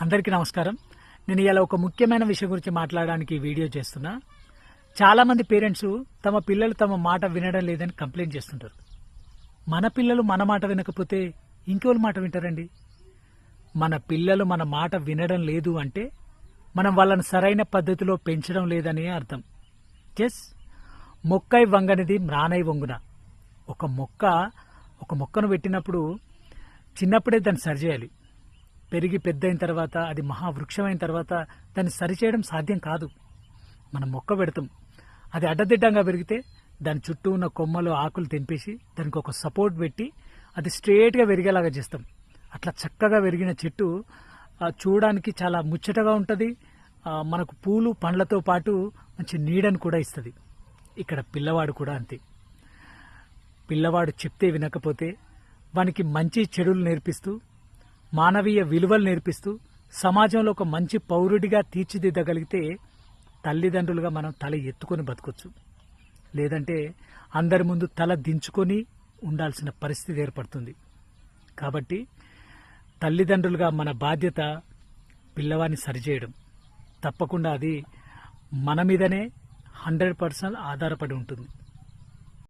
అందరికీ నమస్కారం. నేను ఇలా ఒక ముఖ్యమైన విషయం గురించి మాట్లాడడానికి వీడియో చేస్తున్నా. చాలామంది పేరెంట్స్ తమ పిల్లలు తమ మాట వినడం లేదని కంప్లైంట్ చేస్తుంటారు. మన పిల్లలు మన మాట వినకపోతే ఇంకోళ్ళ మాట వింటారండి? మన పిల్లలు మన మాట వినడం లేదు అంటే మనం వాళ్ళని సరైన పద్ధతిలో పెంచడం లేదని అర్థం. ఎస్ మొక్కై వంగనిది మ్రానై వంగున. ఒక మొక్క ఒక మొక్కను పెట్టినప్పుడు చిన్నప్పుడే దాన్ని సరిచేయాలి పెరిగి పెద్ద అయిన తర్వాత అది మహావృక్షమైన తర్వాత దాన్ని సరిచేయడం సాధ్యం కాదు. మనం మొక్క పెడతాం. అది అడ్డదిడ్డంగా పెరిగితే దాని చుట్టూ ఉన్న కొమ్మలు ఆకులు తెంపేసి దానికి ఒక సపోర్ట్ పెట్టి అది స్ట్రేట్గా పెరిగేలాగా చేస్తాం. అట్లా చక్కగా పెరిగిన చెట్టు చూడడానికి చాలా ముచ్చటగా ఉంటుంది. మనకు పూలు పండ్లతో పాటు మంచి నీడను కూడా ఇస్తుంది. ఇక్కడ పిల్లవాడు కూడా అంతే. పిల్లవాడు చెప్తే వినకపోతే వానికి మంచి చెడులు నేర్పిస్తూ మానవీయ విలువలు నేర్పిస్తూ సమాజంలో ఒక మంచి పౌరుడిగా తీర్చిదిద్దగలిగితే తల్లిదండ్రులుగా మనం తల ఎత్తుకొని బతకొచ్చు. లేదంటే అందరి ముందు తల దించుకొని ఉండాల్సిన పరిస్థితి ఏర్పడుతుంది. కాబట్టి తల్లిదండ్రులుగా మన బాధ్యత పిల్లవాడిని సరిచేయడం. తప్పకుండా అది మన మీదనే హండ్రెడ్ పర్సెంట్ ఆధారపడి ఉంటుంది.